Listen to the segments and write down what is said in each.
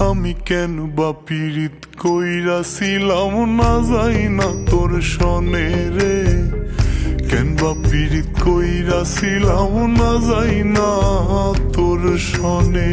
আমি কেন বা পীড়িত কইরা ছিলাম না যাই না তোর সনে রে? কেন বা পীড়িত কইরা ছিলাম না যাই না তোর সনে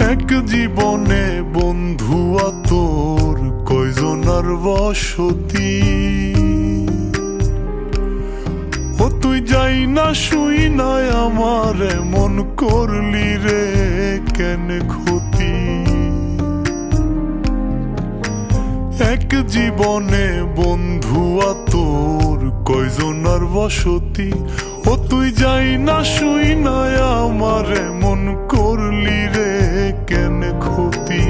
এক জীবনে বন্ধু তোর কয়জনার বসতি? ও তুই যাই না শুই না আমার মন করলি রে কেন ক্ষতি? এক জীবনে বন্ধু তোর কয়জনার বসতি? ও তুই যাই না শুই না আমার মন করলি রে ক্ষতি।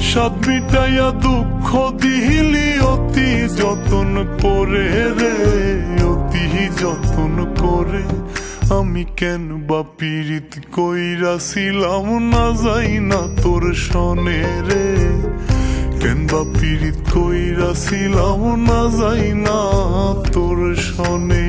সাত মিটাইয়া দুঃখ দিলি অতি যতন করে রে, অতি যতন করে। আমি কেন বা পীড়িত কইরাছিলাম না যাই না তোর সনে রে। কেন বা পীড়িত কইরাছিলাম না যাই না তোর সনে